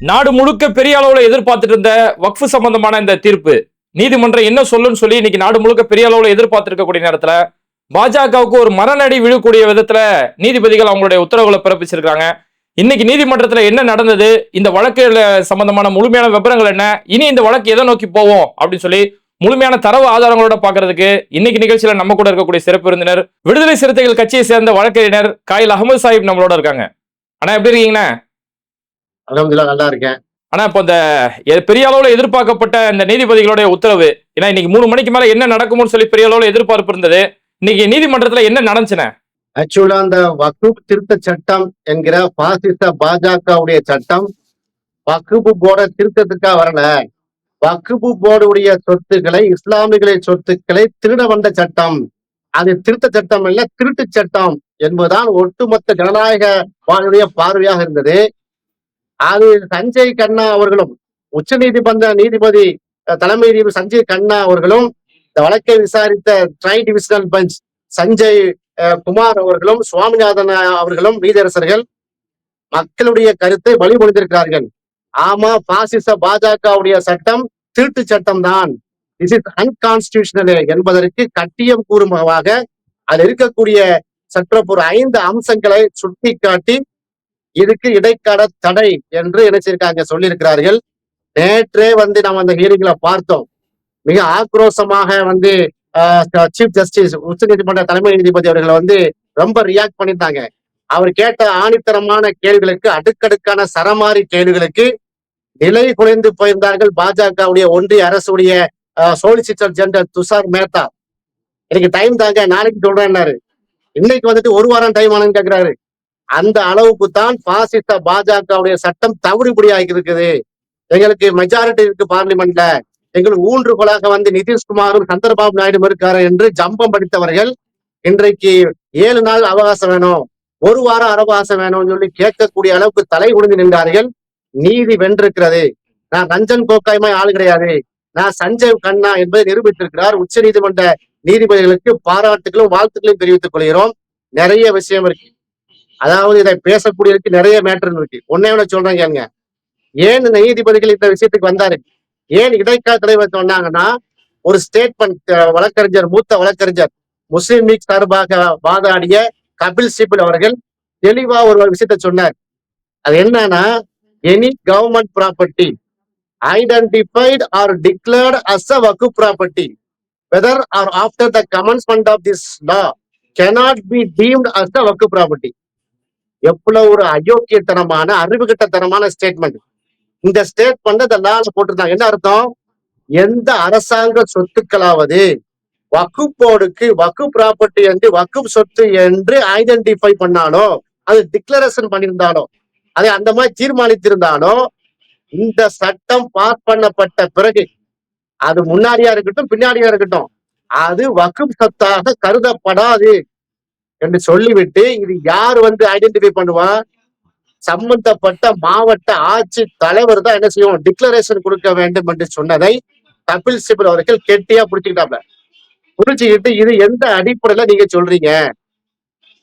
நாடு முழுக்க பெரிய அளவுல எதிர்பார்த்துட்டு இருந்த வக்ஃபு சம்பந்தமான இந்த தீர்ப்பு. நீதிமன்றம் என்ன சொல்லுன்னு சொல்லி இன்னைக்கு நாடு முழுக்க பெரிய அளவுல எதிர்பார்த்து இருக்கக்கூடிய நேரத்துல பாஜகவுக்கு ஒரு மரணடி விழக்கூடிய விதத்துல நீதிபதிகள் அவங்களுடைய உத்தரவுகளை பிறப்பிச்சிருக்காங்க இன்னைக்கு நீதிமன்றத்துல என்ன நடந்தது? இந்த வழக்குல சம்பந்தமான முழுமையான விவரங்கள் என்ன? இனி இந்த வழக்கு எதை நோக்கி போவோம்? அப்படின்னு சொல்லி முழுமையான தரவு ஆதாரங்களோட பாக்குறதுக்கு இன்னைக்கு நிகழ்ச்சியில நம்ம கூட இருக்கக்கூடிய சிறப்பு விருந்தினர் விடுதலை சிறுத்தைகள் கட்சியை சேர்ந்த வழக்கறிஞர் காயில் அகமது சாஹிப் நம்மளோட இருக்காங்க. ஆனா எப்படி இருக்கீங்கண்ணா? அலமதுல்லா நல்லா இருக்கேன். ஆனா இப்போ இந்த பெரிய அளவுல எதிர்பார்க்கப்பட்ட இந்த நீதிபதிகளுடைய உத்தரவு ஏன்னா இன்னைக்கு மூணு மணிக்கு மேல என்ன நடக்கும்னு சொல்லி பெரிய அளவுல எதிர்பார்ப்பு இருந்தது. இன்னைக்கு நீதிமன்றத்துல என்ன நடந்துச்சுண்ணே ஆக்சுவலா அந்த வக்குப் திருத்த சட்டம் என்கிற பாசிச பாஜகவுடைய சட்டம் வக்குபு போர்டை திருத்தத்துக்காக வரல. வக்குபு போர்டுடைய சொத்துக்களை இஸ்லாமிகளின் சொத்துக்களை திருட வந்த சட்டம். அது திருத்த சட்டம் இல்ல திருட்டு சட்டம் என்பதுதான் ஒட்டுமொத்த ஜனநாயக வாழுடைய பார்வையாக இருந்தது. அது சஞ்சய் கண்ணா அவர்களும் உச்ச நீதிமன்ற நீதிபதி தலைமை நீதிபதி சஞ்சய் கண்ணா அவர்களும் இந்த வழக்கை விசாரித்த tri divisional bench Sanjay Kumar அவர்களும் சுவாமிநாதன் அவர்களும் நீதியரசர்கள் மக்களுடைய கருத்தை வழிமொழிந்திருக்கிறார்கள் ஆமா பாசிச பாஜகவுடைய சட்டம் திருட்டு சட்டம் தான். இஸ் இஸ் அன்கான்ஸ்டியூஷனல் என்பதற்கு கட்டியம் கூறுமாக அதில் இருக்கக்கூடிய சற்றப்பொரு ஐந்து அம்சங்களை சுட்டிக்காட்டி இதுக்கு இடைக்கால தடை என்று நினைச்சிருக்காங்க சொல்லியிருக்கிறார்கள். நேற்றே வந்து நம்ம அந்த ஹியரிங்ல பார்த்தோம். மிக ஆக்ரோஷமாக வந்து சீஃப் ஜஸ்டிஸ் உச்ச நீதிமன்ற தலைமை நீதிபதி அவர்கள் வந்து ரொம்ப ரியாக்ட் பண்ணியிருந்தாங்க. அவர் கேட்ட ஆணித்தரமான கேள்விகளுக்கு அடுக்கடுக்கான சரமாரி கேள்விகளுக்கு நிலை குலைந்து போயிருந்தார்கள் பாஜகவுடைய ஒன்றிய அரசுடைய சோலிசிட்டர் ஜெனரல் துஷார் மேத்தா. எனக்கு டைம் தாங்க நாளைக்கு சொல்றேன்னாரு. இன்னைக்கு வந்துட்டு ஒரு வாரம் டைம் ஆனு கேக்குறாரு. அந்த அளவுக்கு தான் பாசிச பாஜகவுடைய சட்டம் தவிடுபடி இருக்குது. எங்களுக்கு மெஜாரிட்டி இருக்கு பார்லிமெண்ட்ல எங்களுக்கு ஊன்றுகோலாக வந்து நிதிஷ்குமாரும் சந்திரபாபு நாயுடு இருக்காரு என்று ஜம்பம் படித்தவர்கள் இன்றைக்கு ஏழு நாள் அவகாசம் வேணும் ஒரு வாரம் அவகாசம் வேணும்னு சொல்லி கேட்கக்கூடிய அளவுக்கு தலை குடிந்து நின்றார்கள். நீதி வென்றிருக்கிறது. நான் ரஞ்சன் கோகாய்மாய் ஆள் கிடையாது. நான் சஞ்சய் கண்ணா என்பதை நிரூபித்திருக்கிறார். உச்ச நீதிமன்ற நீதிபதிகளுக்கு பாராட்டுகளும் வாழ்த்துக்களையும் தெரிவித்துக் கொள்கிறோம். நிறைய விஷயம் இருக்கு. அதாவது இதை பேசக்கூடியதுக்கு நிறைய மேட்டர் இருக்கு. ஒன்னே ஒண்ணு சொல்றேன் கேளுங்க. ஏன் இந்த நீதிபதிகள் இந்த விஷயத்துக்கு வந்தாரு? ஏன் இடைக்கால தலைவர் சொன்னாங்கன்னா ஒரு ஸ்டேட்மெண்ட் வழக்கறிஞர் மூத்த வழக்கறிஞர் முஸ்லீம் லீக் சார்பாக வாதாடிய கபில் சிபில் அவர்கள் தெளிவா ஒரு விஷயத்த சொன்னார். அது என்னன்னா any government property identified or declared as a waqf property whether or after the commencement of this law cannot be deemed as a waqf property எவ்வளவு ஒரு அயோக்கியத்தனமான அறிவுகிட்டத்தனமான ஸ்டேட்மெண்ட் இந்த ஸ்டேட்மெண்ட் அந்த லால போட்டிருந்தாங்க. என்ன அர்த்தம்? எந்த அரசாங்க சொத்துக்களாவது வக்குப் வக்கு ப்ராப்பர்ட்டி என்று வக்கு சொத்து என்று ஐடென்டிஃபை பண்ணாலோ அது டிக்ளரேஷன் பண்ணியிருந்தாலோ அதை அந்த மாதிரி தீர்மானித்திருந்தாலோ இந்த சட்டம் பாஸ் பண்ணப்பட்ட பிறகு அது முன்னாடியா இருக்கட்டும் பின்னாடியா இருக்கட்டும் அது வக்குப் சொத்தாக கருதப்படாது. என்று சொல்லிவிட்டு இது யார் வந்து ஐடென்டிஃபை பண்ணுவா? சம்பந்தப்பட்ட மாவட்ட ஆட்சி தலைவர் தான் என்ன செய்வோம் டிக்ளரேஷன் கொடுக்க வேண்டும் என்று சொன்னதை கபில் சிபல் அவர்கள் கெட்டியா புடிச்சுக்கிட்டாங்க புரிச்சுக்கிட்டு இது எந்த அடிப்படையில நீங்க சொல்றீங்க?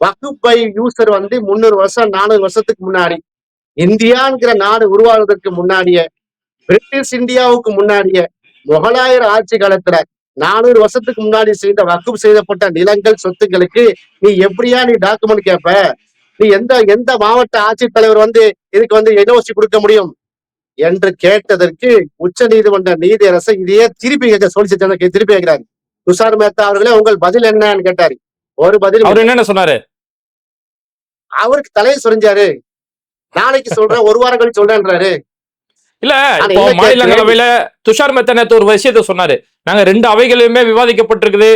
வகுப்பை யூசர் வந்து முந்நூறு வருஷம் நானூறு வருஷத்துக்கு முன்னாடி இந்தியாங்கிற நாடு உருவாவதற்கு முன்னாடியே பிரிட்டிஷ் இந்தியாவுக்கு முன்னாடியே முகலாயர் ஆட்சி காலத்துல நானூறு வருஷத்துக்கு முன்னாடி செய்த வகுப்பு செய்யப்பட்ட நிலங்கள் சொத்துக்களுக்கு நீ எப்படியா நீ டாக்குமெண்ட் கேட்ப நீ எந்த எந்த மாவட்ட ஆட்சித்தலைவர் வந்து இதுக்கு வந்து என்ஓசி கொடுக்க முடியும்? என்று கேட்டதற்கு உச்ச நீதிமன்ற நீதியரசை இதையே திருப்பி கேட்க சொல்லி திருப்பி கேட்கிறாரு. துஷார் மேத்தா அவர்களே உங்கள் பதில் என்னன்னு கேட்டாரு. ஒரு பதில் அவர் என்னென்ன சொன்னாரு? அவருக்கு தலையை சொரிஞ்சாரு. நாளைக்கு சொல்றேன் ஒரு வாரம் கழிச்சு சொல்றேன்றாரு. இல்ல இப்போ மாநிலங்களவையில துஷார் மெத்தா நேத்து ஒரு விஷயத்த சொன்னாரு. நாங்க ரெண்டு அவைகளிலுமே விவாதிக்கப்பட்டிருக்குது.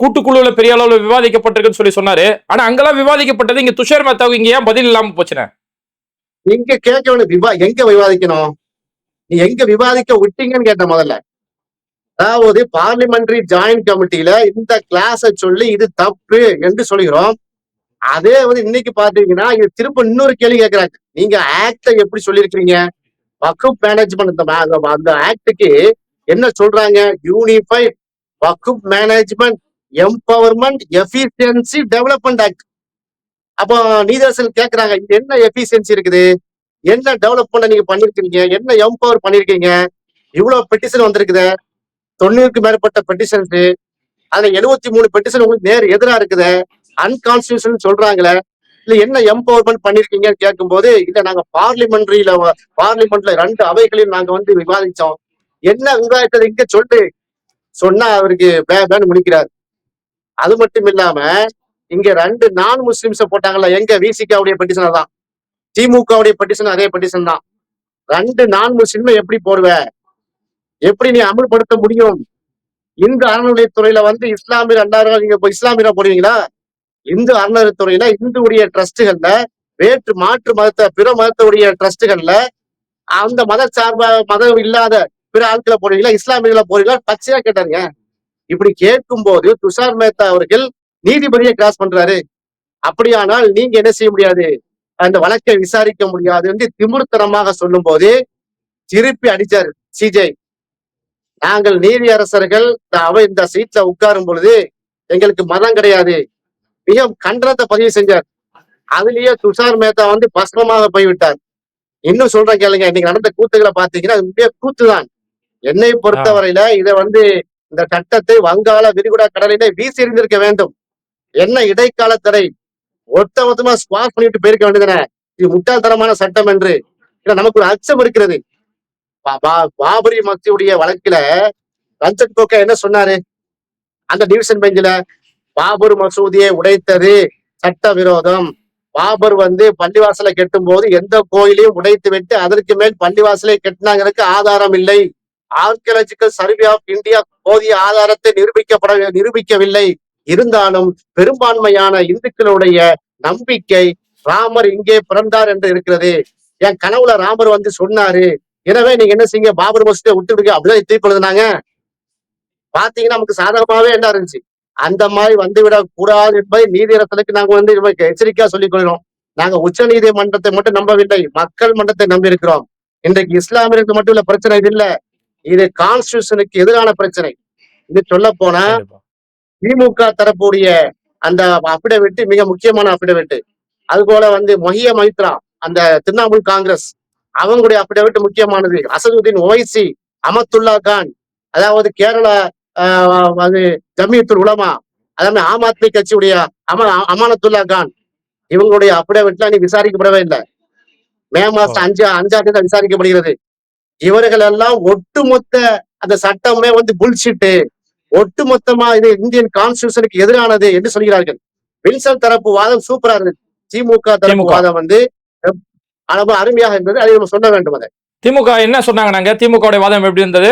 கூட்டுக்குழுல பெரிய அளவுல விவாதிக்கப்பட்டிருக்குன்னு சொல்லி சொன்னாரு. ஆனா அங்கெல்லாம் விவாதிக்கப்பட்டது இங்க துஷார் மேத்தாவுக்கு இங்க ஏன் பதில் இல்லாம போச்சுனே? எங்க கேட்க வேண்டிய விவா எங்க விவாதிக்கணும்? நீ எங்க விவாதிக்க விட்டீங்கன்னு கேட்ட முதல்ல. அதாவது பார்லிமெண்டரி ஜாயிண்ட் கமிட்டியில இந்த கிளாஸ சொல்லி இது தப்பு என்று சொல்கிறோம் அதே வந்து இன்னைக்கு பாத்தீங்கன்னா இது திரும்ப இன்னொரு கேள்வி கேட்கறாங்க நீங்க ஆக்ட எப்படி சொல்லியிருக்கிறீங்க? வக்குப் மேனேஜ்மெண்ட் அந்த ஆக்டுக்கு என்ன சொல்றாங்க? Unified waqf management empowerment efficiency development act அப்போ நீதரசன் கேட்கறாங்க இது என்ன எஃபிஷியன்சி இருக்குது? என்ன டெவலப்மெண்ட் நீங்க பண்ணிருக்கீங்க? என்ன எம்பவர் பண்ணிருக்கீங்க? இவ்வளவு பெட்டிஷன் வந்திருக்குது. தொண்ணூறுக்கு மேற்பட்ட பெட்டிஷன்ஸ் அதுல எழுபத்தி மூணு பெட்டிஷன் உங்களுக்கு நேர் எதிராக இருக்குது. அன்கான்ஸ்டியூஷன் சொல்றாங்களே. இல்ல என்ன எம்பவர்மெண்ட் பண்ணிருக்கீங்கன்னு கேட்கும்போது இல்ல நாங்க பார்லிமெண்ட்ரியில பார்லிமெண்ட்ல ரெண்டு அவைகளையும் நாங்க வந்து விவாதிச்சோம். என்ன விவாதித்தது இங்க சொல்லு சொன்னா அவருக்கு பே பேன்னு முடிக்கிறார் அது மட்டும் இல்லாம இங்க ரெண்டு நான் முஸ்லிம்ஸ போட்டாங்கல்ல எங்க விசிகாவுடைய பெட்டிஷன் தான். திமுகவுடைய பெட்டிஷன் அதே பெட்டிஷன் தான். ரெண்டு நான் முஸ்லிம் எப்படி போடுவ? எப்படி நீ அமல்படுத்த முடியும்? இந்து அறநிலையத்துறையில வந்து இஸ்லாமிய ரெண்டாயிரம் நீங்க இப்போ இஸ்லாமியரா போடுவீங்களா? இந்து அறநிலையத்துறையில உடைய ட்ரஸ்டுகள்ல வேற்று மாற்று மதத்தை பிற மதத்துடைய ட்ரஸ்டுகள்ல அந்த மத சார்ப மதம் இல்லாத பிற ஆட்களை போடுவீங்களா இஸ்லாமியர்களை போடுவீங்களா பச்சையா கேட்டாருங்க. இப்படி கேட்கும் போது துஷார் மேத்தா அவர்கள் நீதிபதியை கிராஸ் பண்றாரு. அப்படியானால் நீங்க என்ன செய்ய முடியாது? அந்த வழக்கை விசாரிக்க முடியாது என்று திமிர்த்தனமாக சொல்லும் போது திருப்பி அடிச்சார் சிஜே. நாங்கள் நீதி அரசர்கள் அவை இந்த சீட்ல உட்காரும் பொழுது எங்களுக்கு மதம் கிடையாது. மிக கண்டனத்தை பதிவு செஞ்சார். அதுலயே துஷார் மேத்தா வந்து பஸ்மமாக போய்விட்டார். இன்னும் சொல்றேன் கேளுங்க இன்னைக்கு நடந்த கூத்துகளை பாத்தீங்கன்னா அது கூத்து தான் என்னை பொறுத்தவரையில இதை வந்து இந்த சட்டத்தை வங்காள விரிகுடா கடலிலே வீசி எறிந்திருக்க வேண்டும். என்ன இடைக்கால தடை ஒட்ட மொத்தமா ஸ்குவாஷ் பண்ணிட்டு போயிருக்க வேண்டியதுன இது முட்டாள்தனமான சட்டம் என்று. நமக்கு ஒரு அச்சம் இருக்கிறது. பாபரி மக்தியுடைய வழக்குல ரஞ்சன் கோகா என்ன சொன்னாரு? அந்த டிவிஷன் பெஞ்சில பாபர் மசூதியை உடைத்தது சட்ட விரோதம் பாபர் வந்து பள்ளிவாசலை கெட்டும் போது எந்த கோயிலையும் உடைத்து விட்டு அதற்கு மேல் பள்ளிவாசலை கட்டினாங்கிறதுக்கு ஆதாரம் இல்லை. ஆர்கியலாஜிக்கல் சர்வே ஆஃப் இந்தியா போதிய ஆதாரத்தை நிரூபிக்கப்பட நிரூபிக்கவில்லை. இருந்தாலும் பெரும்பான்மையான இந்துக்களுடைய நம்பிக்கை ராமர் இங்கே பிறந்தார் என்று இருக்கிறது. என் கனவுல ராமர் வந்து சொன்னாரு எனவே நீங்க என்ன செய்யுங்க? பாபர் மசூதியை விட்டு விடுங்க அப்படிதான் தீர்ப்படுதுனாங்க பாத்தீங்கன்னா நமக்கு சாதகமாவே என்ன இருந்துச்சு? அந்த மாதிரி வந்துவிடக் கூடாது என்பதை நீதியரசனுக்கு நாங்க வந்து எச்சரிக்கையா சொல்லிக் கொள்கிறோம். நாங்க உச்ச நீதிமன்றத்தை மட்டும் நம்பவில்லை மக்கள் மன்றத்தை நம்பி இருக்கிறோம் இன்றைக்கு இஸ்லாமியருக்கு மட்டும் இல்ல பிரச்சனை இது இல்ல. இது கான்ஸ்டியூஷனுக்கு எதிரான பிரச்சனை. இது சொல்ல போனா. திமுக தரப்புடைய அந்த அபிடவிட்டு மிக முக்கியமான அபிடவிட்டு அது போல வந்து மொஹிய மைத்ரா அந்த திரிணாமுல் காங்கிரஸ் அவங்களுடைய அபிடவிட் முக்கியமானது. அசதுதீன் ஓவைசி அமத்துல்லா கான் அதாவது கேரளா அது ஜமியத்துல் உலமா அதாவது ஆம் ஆத்மி கட்சியுடைய அம அமானத்துல்லா கான் இவங்களுடைய அபிடவிட்லாம் நீ விசாரிக்கப்படவே இல்லை. மே மாசம் அஞ்சு அஞ்சாம் தேதி விசாரிக்கப்படுகிறது. இவர்கள் எல்லாம் ஒட்டுமொத்த அந்த சட்டமே வந்து புல்ஷிட்டு ஒட்டுமொத்தமா இது இந்தியன் கான்ஸ்டியூஷனுக்கு எதிரானது என்று சொல்கிறார்கள். வில்சன் தரப்பு வாதம் சூப்பரா இருந்தது. திமுக தரப்பு. வாதம் வந்து அருமையாக இருந்தது. அதை நம்ம சொல்ல வேண்டும் அதை. திமுக என்ன சொன்னாங்க நாங்க திமுக உடைய வாதம் எப்படி இருந்தது?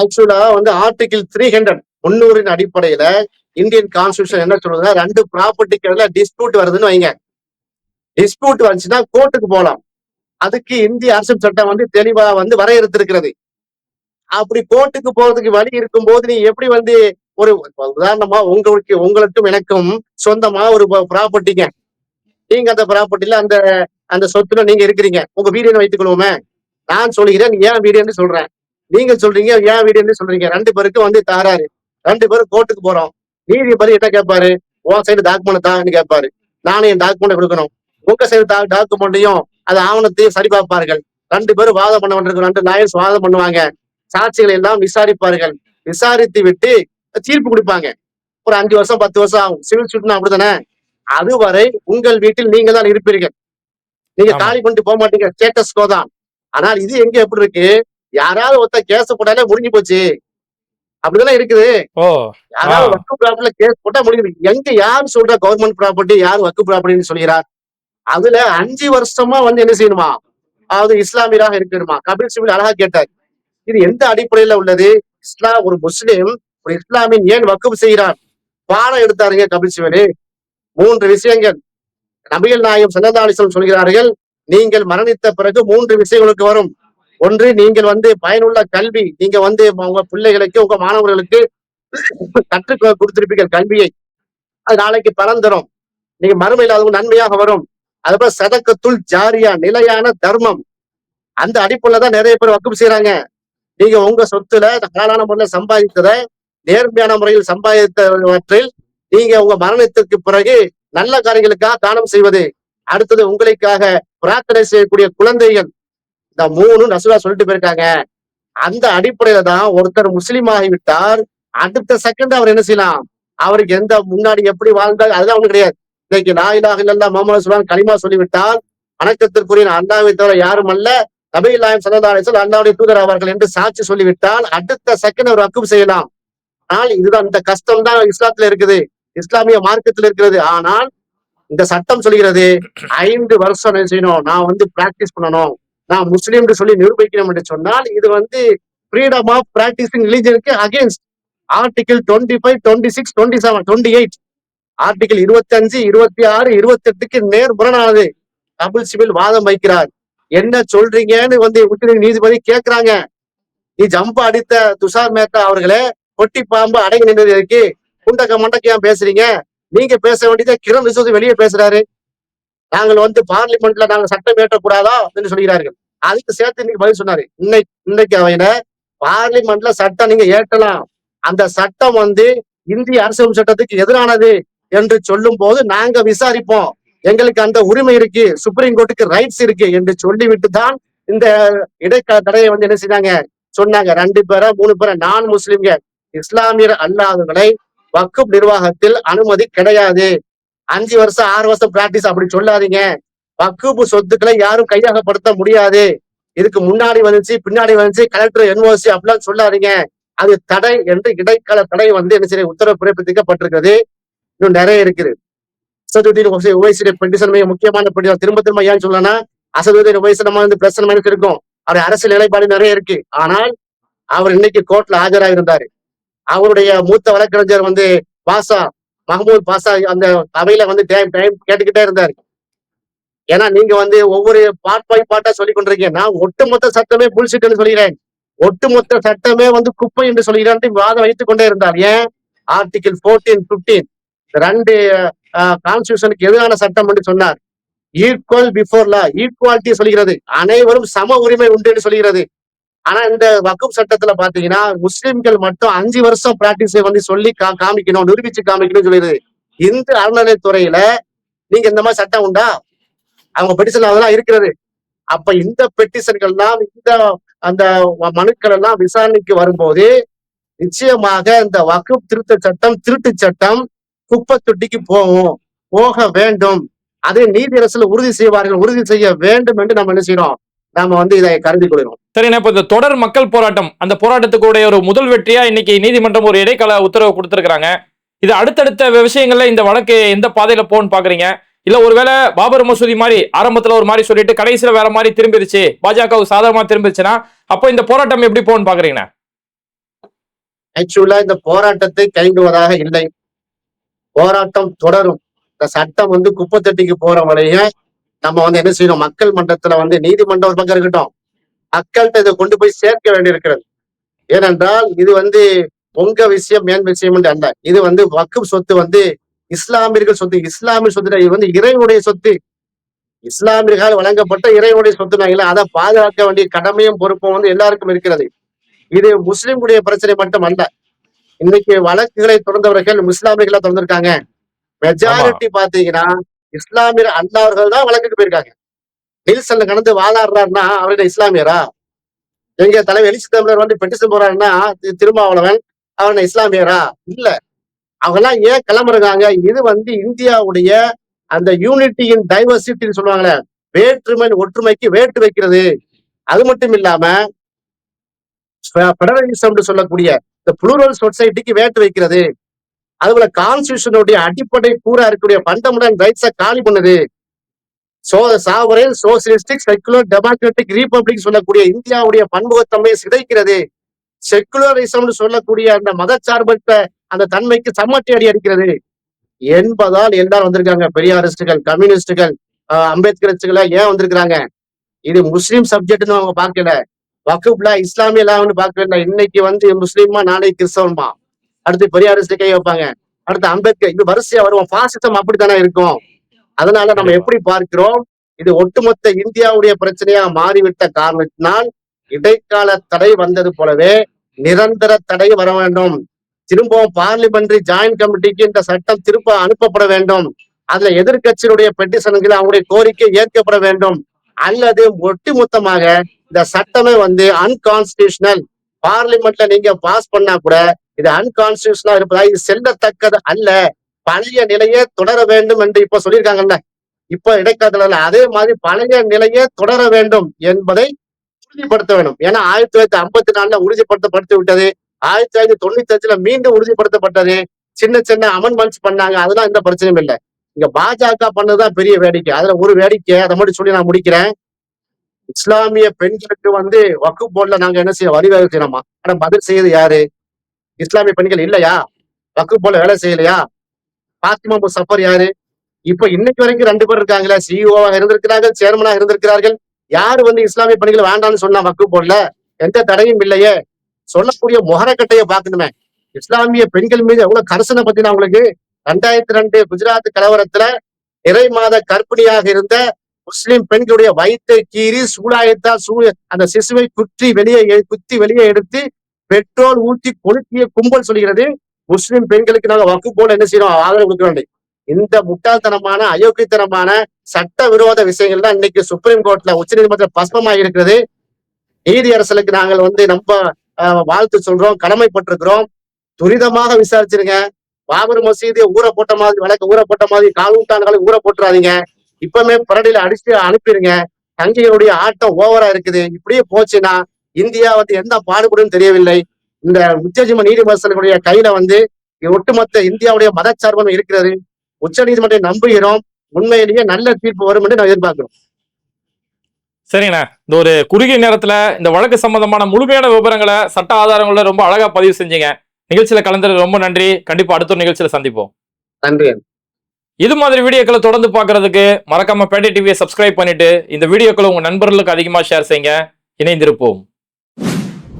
ஆக்சுவலா வந்து ஆர்டிகிள் த்ரீ ஹண்ட்ரட் முன்னூறின் அடிப்படையில இந்தியன் கான்ஸ்டியூஷன் என்ன சொல்லுதுன்னா ரெண்டு ப்ராப்பர்ட்டிக்கு இடையில டிஸ்பியூட் வருதுன்னு வைங்க. டிஸ்பியூட் வந்துச்சுன்னா கோர்ட்டுக்கு போகலாம் அதுக்கு இந்திய அரசு சட்டம் வந்து தெளிவா வந்து வரையறுத்திருக்கிறது. அப்படி கோர்ட்டுக்கு போறதுக்கு வழி இருக்கும்போது நீ எப்படி வந்து ஒரு உதாரணமா உங்களுக்கு உங்களுக்கும் எனக்கும் சொந்தமா ஒரு ப்ராப்பர்ட்டிங்க நீங்க அந்த ப்ராப்பர்ட்டில அந்த அந்த சொத்துல நீங்க இருக்கிறீங்க. உங்க வீடு வைத்துக் கொள்வோமே நான் சொல்கிறேன் நீ ஏன் வீடுன்னு சொல்றேன் நீங்க சொல்றீங்க ஏன் வீடுன்னு சொல்றீங்க. ரெண்டு பேருக்கும் வந்து தாராரு ரெண்டு பேரும் கோர்ட்டுக்கு போறோம். நீதிபதி என்ன கேட்பாரு உன் சைடு டாக்குமெண்ட் தான்னு கேட்பாரு. நானும் என் டாக்குமெண்ட் கொடுக்கணும். உங்க சைடு டாக்குமெண்ட்டையும் அது ஆவணத்தையும் சரி பார்ப்பார்கள். ரெண்டு பேரும் வாதம் பண்ண வேண்டியிருக்கும் ரெண்டு லாயர்ஸ் வாதம் பண்ணுவாங்க. சாட்சிகளை எல்லாம் விசாரிப்பார்கள். விசாரித்து விட்டு தீர்ப்பு கொடுப்பாங்க. ஒரு அஞ்சு வருஷம் பத்து வருஷம் ஆகும். சிவில் சூட்னா அப்படிதானே அதுவரை உங்கள் வீட்டில் நீங்க தான் இருப்பீர்கள். நீங்க. காலி பண்ணிட்டு போக மாட்டீங்க. ஸ்டேட்டஸ் கோ தான். ஆனால் இது எங்க எப்படி இருக்கு? யாராவது ஒருத்தர் கேஸ் போட்டாலே முடிஞ்சு போச்சு. அப்படிதானே இருக்குது. யாராவது. வக்கு ப்ராப்பர்ட்டில கேஸ் போட்டா முடியுது எங்க யார் சொல்ற கவர்மெண்ட் ப்ராப்பர்ட்டி யார் வக்கு ப்ராப்பர்ட்டின்னு சொல்கிறார் அதுல அஞ்சு வருஷமா வந்து என்ன செய்யணுமா? அதாவது இஸ்லாமியராக இருக்கணுமா? கபில் சிபில் அழகா கேட்டார். இது எந்த அடிப்படையில உள்ளது? இஸ்லாம் ஒரு முஸ்லிம் ஒரு இஸ்லாமின் ஏன் வக்குப் செய்கிறார்? பாடம் எடுத்தாருங்க கபில் சிவனு மூன்று விஷயங்கள். நபிகள் நாயகம் சல்லதாலிசம் சொல்கிறார்கள் நீங்கள் மரணித்த பிறகு மூன்று விஷயங்களுக்கு வரும். ஒன்று நீங்கள் வந்து பயனுள்ள கல்வி நீங்க வந்து உங்க பிள்ளைகளுக்கு உங்க மாணவர்களுக்கு கற்றுக் கொடுத்திருப்பீர்கள் கல்வியை. அது நாளைக்கு பலன் தரும். நீங்க மறுமையில் அது நன்மையாக வரும். அதுபோல சதக்கத்துள் ஜாரியா நிலையான தர்மம். அந்த அடிப்படையில தான் நிறைய பேர் வக்கம் செய்யறாங்க நீங்க உங்க சொத்துல ஹலாலான முறையில் சம்பாதித்ததை நேர்மையான முறையில் சம்பாதித்தவற்றில் நீங்க உங்க மரணத்திற்கு பிறகு நல்ல காரியங்களுக்காக தானம் செய்வது. அடுத்தது உங்களுக்காக பிரார்த்தனை செய்யக்கூடிய குழந்தைகள். இந்த மூணு ரசூலா சொல்லிட்டு போயிருக்காங்க. அந்த அடிப்படையில தான் ஒருத்தர் முஸ்லீம் ஆகிவிட்டார். அடுத்த செகண்ட் அவர் என்ன செய்யலாம்? அவருக்கு எந்த முன்னாடி எப்படி வாழ்ந்தால் அதெல்லாம் ஒண்ணு கிடையாது. இன்னைக்கு நாயிலாக இல்லல்லா முகமது சுலான் களிமா சொல்லிவிட்டால் அணக்கத்திற்குரிய அண்ணாவை தவிர யாரும் அல்ல. நபி இல்லாயம் சல்லா தூதர் அவர்கள் என்று சாட்சி சொல்லிவிட்டால் அடுத்த செகண்ட் அவர் அக்கும் செய்யலாம். ஆனால் இதுதான் இந்த கஷ்டம் தான் இஸ்லாத்துல இருக்குது. இஸ்லாமிய மார்க்கத்தில் இருக்கிறது. ஆனால் இந்த சட்டம் சொல்கிறது ஐந்து வருஷம் என்ன செய்யணும்? நான் வந்து பிராக்டிஸ் பண்ணணும். நான் முஸ்லீம் சொல்லி நிரூபிக்கணும் என்று சொன்னால் இது வந்து freedom of practising ரிலீஜனுக்கு against article twenty five twenty six twenty seven twenty eight article இருபத்தி அஞ்சு இருபத்தி ஆறு இருபத்தி எட்டுக்கு நேர் முரணானது கபில் சிபில் வாதம் வைக்கிறார். என்ன சொல்றீங்கன்னு வந்து உச்ச நீதிபதி கேட்கிறாங்க நீ ஜம்ப அடித்த துஷார் மேத்தா அவர்களே கொட்டி பாம்பு அடங்கி நின்றது இருக்கு குண்டக்க மண்டக்க ஏன் பேசுறீங்க? நீங்க பேச வேண்டியதை கிரண் ரிசோர்ஸ் வெளியே பேசுறாரு. நாங்கள் வந்து பார்லிமெண்ட்ல நாங்க சட்டம் ஏற்றக்கூடாதா அப்படின்னு சொல்கிறார்கள். அதுக்கு சேர்த்து இன்னைக்கு பதில் சொன்னாரு. இன்னைக்கு இன்னைக்கு அவையில பார்லிமெண்ட்ல சட்டம் நீங்க ஏற்றலாம் அந்த சட்டம் வந்து இந்திய அரசியல் சட்டத்துக்கு எதிரானது என்று சொல்லும் போது நாங்க விசாரிப்போம். எங்களுக்கு அந்த உரிமை இருக்கு சுப்ரீம் கோர்ட்டுக்கு ரைட்ஸ் இருக்கு என்று சொல்லிவிட்டு தான் இந்த இடைக்கால தடையை வந்து என்ன செய்தாங்க? சொன்னாங்க. ரெண்டு பேரை மூணு பேரை நான் முஸ்லிம்கள் இஸ்லாமியர் அல்லாதவர்களை வக்குப் நிர்வாகத்தில் அனுமதி கிடையாது. அஞ்சு வருஷம் ஆறு வருஷம் பிராக்டிஸ் அப்படி சொல்லாதீங்க. வக்குப்பு சொத்துக்களை யாரும் கையகப்படுத்த முடியாது. இதுக்கு முன்னாடி வந்துச்சு பின்னாடி வந்துச்சு கலெக்டர் என்ஓசி அப்படிலாம் சொல்லாதீங்க. அது தடை என்று இடைக்கால தடை வந்து என்ன செய்ய உத்தரவு பிறப்பிக்கப்பட்டிருக்கிறது. இன்னும் நிறைய இருக்குது. அசதுதீன் உவைசிட பெட்டிஷன் மிக முக்கியமான பெட்டிஷன் திரும்ப திரும்ப ஏன் சொல்லனா அசதுதீன் உவைசி நம்ம வந்து பிரச்சனை மனுக்கு இருக்கும். அவர் அரசியல் நிலைப்பாடு நிறைய இருக்கு. ஆனால் அவர் இன்னைக்கு கோர்ட்ல ஆஜராக இருந்தாரு அவருடைய மூத்த வழக்கறிஞர் வந்து பாசா மஹமூத் பாஷா அந்த அவையில வந்து டைம் டைம் கேட்டுக்கிட்டே இருந்தாரு. ஏன்னா நீங்க வந்து ஒவ்வொரு பார்ட் பை பார்ட்டா சொல்லி கொண்டிருக்கீங்க. நான் ஒட்டுமொத்த சட்டமே புல்சிட்டுன்னு சொல்கிறேன் ஒட்டுமொத்த சட்டமே வந்து குப்பை என்று சொல்கிறான் வாதம் வைத்துக் கொண்டே இருந்தார். ஏன்? ஆர்டிகிள் போர்டீன் பிப்டீன் ரெண்டு கான்ஸ்டியூஷனுக்கு எதிரான சட்டம் என்று சொன்னார். ஈக்குவல் பிஃபோர் லா ஈக்குவாலிட்டி சொல்கிறது அனைவரும் சம உரிமை உண்டு என்று சொல்கிறது ஆனா இந்த வக்கும் சட்டத்துல பாத்தீங்கன்னா முஸ்லிம்கள் மட்டும் அஞ்சு வருஷம் பிராக்டிஸ் வந்து சொல்லி கா- காமிக்கணும் நிரூபிச்சு காமிக்கணும் சொல்லிடுது இந்த அறநிலைத்துறையில நீங்க இந்த மாதிரி சட்டம் உண்டா? அவங்க பெட்டிஷன் அதெல்லாம் இருக்கிறது. அப்ப இந்த பெட்டிஷன்கள் எல்லாம் இந்த அந்த மனுக்கள் எல்லாம் விசாரணைக்கு வரும்போது நிச்சயமாக இந்த வகுப் திருத்த சட்டம் திருட்டு சட்டம் குப்பை தொட்டிக்கு போகும் போக வேண்டும். அதை நீதியரசுல உறுதி செய்வார்கள் உறுதி செய்ய வேண்டும் என்று நம்ம என்ன செய்யறோம்? நாம வந்து இதை கருதி கொள்கிறோம் சரிண்ணா இப்ப இந்த தொடர் மக்கள் போராட்டம் அந்த போராட்டத்துக்குடைய ஒரு முதல் வெற்றியா இன்னைக்கு நீதிமன்றம் ஒரு இடைக்கால உத்தரவு கொடுத்திருக்காங்க இது அடுத்தடுத்த விஷயங்கள்ல இந்த வழக்கு எந்த பாதையில போகும்னு பாக்குறீங்க? இல்ல ஒருவேளை பாபர் மசூதி மாதிரி ஆரம்பத்துல ஒரு மாதிரி சொல்லிட்டு கடைசியில வேற மாதிரி திரும்பிடுச்சு பாஜக சாதகமா திரும்பிடுச்சுன்னா அப்போ இந்த போராட்டம் எப்படி போகும்னு பாக்குறீங்கண்ணா? ஆக்சுவலா இந்த போராட்டத்தை கைவிடுவதாக இல்லை. போராட்டம் தொடரும். இந்த சட்டம் வந்து குப்பை தொட்டிக்கு போற வரையும் நம்ம வந்து என்ன செய்யணும்? மக்கள் மன்றத்துல வந்து நீதிமன்றம் ஒரு பக்கம் இருக்கட்டும். மக்கள்கிட்ட இதை கொண்டு போய் சேர்க்க வேண்டியிருக்கிறது. ஏனென்றால் இது வந்து உங்க விஷயம் மேன் விஷயம் என்று அல்ல. இது வந்து வக்குப் சொத்து வந்து இஸ்லாமியர்கள் சொத்து. இஸ்லாமிய சொத்து இது வந்து இறைவனுடைய சொத்து. இஸ்லாமியர்களால் வழங்கப்பட்ட இறைவனுடைய சொத்து நாங்கள அதை பாதுகாக்க வேண்டிய கடமையும் பொறுப்பும் வந்து எல்லாருக்கும் இருக்கிறது. இது முஸ்லிம்களுடைய பிரச்சனை மட்டும் அல்ல. இன்னைக்கு வழக்குகளை தொடர்ந்தவர்கள் முஸ்லாமியர்களா தொடர்ந்திருக்காங்க மெஜாரிட்டி பாத்தீங்கன்னா இஸ்லாமியர் அல்லாதவர்கள் தான் வழக்குக்கு போயிருக்காங்க. நில்சன்ல கடந்து வாதாடுறாருன்னா அவர்கிட்ட இஸ்லாமியரா? எங்க தலைவர் எழுச்சி தமிழர் வந்து பெட்டிசன் போறாருன்னா திருமாவளவன் அவன இஸ்லாமியரா? இல்ல. அவங்கெல்லாம் ஏன் கிளம்புறாங்க? இது வந்து இந்தியாவுடைய அந்த யூனிட்டியின் டைவர்சிட்டின்னு சொல்லுவாங்களே வேற்றுமை ஒற்றுமைக்கு வேட்டு வைக்கிறது. அது மட்டும் இல்லாம பெடரலிசம் சொல்லக்கூடிய இந்த புளூரல் சொசைட்டிக்கு வேட்டு வைக்கிறது. அதுபோல கான்ஸ்டியூஷனுடைய அடிப்படை கூறா இருக்கக்கூடிய ஃபண்டமெண்டல் ரைட்ஸை காலி பண்ணுது. So sovereign socialistic secular democratic republic சொல்லக்கூடிய இந்தியாவுடைய பன்முகத்தன்மையை சிதைக்கிறது. செக்குலரிசம்னு சொல்லக்கூடிய அந்த மதச்சார்பற்ற அந்த தன்மைக்கு சம்மட்டி அடி அடிக்கிறது. என்பதால் எல்லாரும் வந்திருக்காங்க. பெரியாரிஸ்டுகள் கம்யூனிஸ்டுகள் ஆஹ் ஏன் வந்திருக்கிறாங்க? இது முஸ்லீம் சப்ஜெக்ட்னு அவங்க பார்க்கல. வகுப்புல இஸ்லாமிய லான்னு பார்க்கல. இன்னைக்கு வந்து முஸ்லீமா நாளைக்கு கிறிஸ்தவமா அடுத்து பெரியாரிஸ்டு கை வைப்பாங்க. அடுத்து அம்பேத்கர் இது வரிசையா வருவோம். பாசிசம் அப்படித்தானே இருக்கும்? அதனால நம்ம. எப்படி பார்க்கிறோம்? இது ஒட்டுமொத்த இந்தியாவுடைய பிரச்சனையா மாறிவிட்ட காரணத்தினால் இடைக்கால தடை வந்தது போலவே நிரந்தர தடை வர வேண்டும். திரும்பவும் பார்லிமெண்டரி ஜாயின்ட் கமிட்டிக்கு இந்த சட்டம் திரும்ப அனுப்பப்பட வேண்டும். அதுல எதிர்க்கட்சியினுடைய பெட்டிஷன்கள் அவங்களுடைய கோரிக்கை ஏற்கப்பட வேண்டும். அல்லது ஒட்டுமொத்தமாக இந்த சட்டமே வந்து அன்கான்ஸ்டியூஷனல் பார்லிமெண்ட்ல நீங்க பாஸ் பண்ணா கூட இது அன்கான்ஸ்டியூஷனா இருப்பதா? இது செல்லத்தக்கது அல்ல. பழைய நிலையே தொடர வேண்டும் என்று இப்ப சொல்லியிருக்காங்கல்ல. இப்ப இடைக்காலத்துல அதே மாதிரி பழைய நிலையே தொடர வேண்டும் என்பதை உறுதிப்படுத்த வேண்டும். ஏன்னா ஆயிரத்தி தொள்ளாயிரத்தி ஐம்பத்தி நாலுல உறுதிப்படுத்தப்படுத்தி விட்டது. ஆயிரத்தி தொள்ளாயிரத்தி தொண்ணூத்தி அஞ்சுல மீண்டும் உறுதிப்படுத்தப்பட்டது. சின்ன சின்ன அமெண்ட்மெண்ட்ஸ் பண்ணாங்க. அதெல்லாம் எந்த பிரச்சனையும் இல்லை. இங்க பாஜக பண்ணதுதான் பெரிய வேடிக்கை. அதுல ஒரு வேடிக்கை அதை மட்டும் சொல்லி நான் முடிக்கிறேன். இஸ்லாமிய பெண்களுக்கு வந்து வக்கு போர்டுல நாங்க என்ன செய்ய வழிவகை செய்யணுமா? ஆனா பதில் செய்யறது யாரு? இஸ்லாமிய பெண்கள் இல்லையா? வக்கு போல வேலை செய்யலையா? பாத்திமா முசஃபர் யாரு? இப்ப இன்னைக்கு வரைக்கும் ரெண்டு பேர் இருக்காங்களே. சிஇஓவாக இருந்திருக்கிறார்கள் சேர்மனா இருந்திருக்கிறார்கள். யாரு வந்து இஸ்லாமிய பணிகள் வேண்டாம்னு சொன்னா வக்கு போடல? எந்த தடையும் இல்லையே. சொல்லக்கூடிய முகரக்கட்டையை பார்க்கணுமே. இஸ்லாமிய பெண்கள் மீது எவ்வளவு கரிசனை பத்தினா உங்களுக்கு? ரெண்டாயிரத்தி ரெண்டு குஜராத் கலவரத்துல இறை மாத கற்பிணியாக இருந்த முஸ்லிம் பெண்களுடைய வயிற்றை கீறி சூடாயத்தா சூ அந்த சிசுவை குற்றி வெளியே குத்தி வெளியே எடுத்து பெட்ரோல் ஊற்றி கொளுத்திய கும்பல் சொல்கிறது முஸ்லிம் பெண்களுக்கு நாங்கள் வக்கு போல என்ன செய்யறோம்? ஆதரவு கொடுக்க இந்த முட்டாள்தனமான அயோக்கியத்தனமான சட்ட விரோத விஷயங்கள் தான் இன்னைக்கு சுப்ரீம் கோர்ட்ல உச்சநீதிமன்றத்தில் பஸ்பமாக இருக்கிறது. நீதி அரசலுக்கு நாங்கள் வந்து நம்ம வாழ்த்து சொல்றோம் கடமைப்பட்டிருக்கிறோம். துரிதமாக விசாரிச்சிருங்க. பாபர் மசீதி ஊற போட்ட மாதிரி வழக்கு ஊற போட்ட மாதிரி காலூட்டான்களை ஊற போட்டுறாதீங்க. இப்பவுமே பரடியில அடிச்சு அனுப்பிடுங்க. தங்கைகளுடைய ஆட்டம் ஓவரா இருக்குது. இப்படியே போச்சுன்னா இந்தியா வந்து எந்த பாடுபடும் தெரியவில்லை. இந்த உச்சநீதிமன்ற நீதிமன்றங்களுடைய கையில வந்து ஒட்டுமொத்த இந்தியாவுடைய மதச்சார்பம் இருக்கிறது. உச்ச நீதிமன்றம் நம்புகிறோம். உண்மையிலேயே நல்ல தீர்ப்பு வரும் என்று நான் எதிர்பார்க்கிறோம். சரிங்கண்ணா. இந்த ஒரு குறுகிய நேரத்துல இந்த வழக்கு சம்பந்தமான முழுமையான விவரங்களை சட்ட ஆதாரங்களை ரொம்ப அழகா பதிவு செஞ்சீங்க. நிகழ்ச்சியில கலந்துருக்கு ரொம்ப நன்றி. கண்டிப்பா அடுத்த ஒரு நிகழ்ச்சியில சந்திப்போம். நன்றி. இது மாதிரி வீடியோக்களை தொடர்ந்து பார்க்கறதுக்கு மறக்காம பேட்டை டிவியை சப்ஸ்கிரைப் பண்ணிட்டு இந்த வீடியோக்களை உங்க நண்பர்களுக்கு அதிகமா ஷேர் செய்யுங்க. இணைந்திருப்போம்.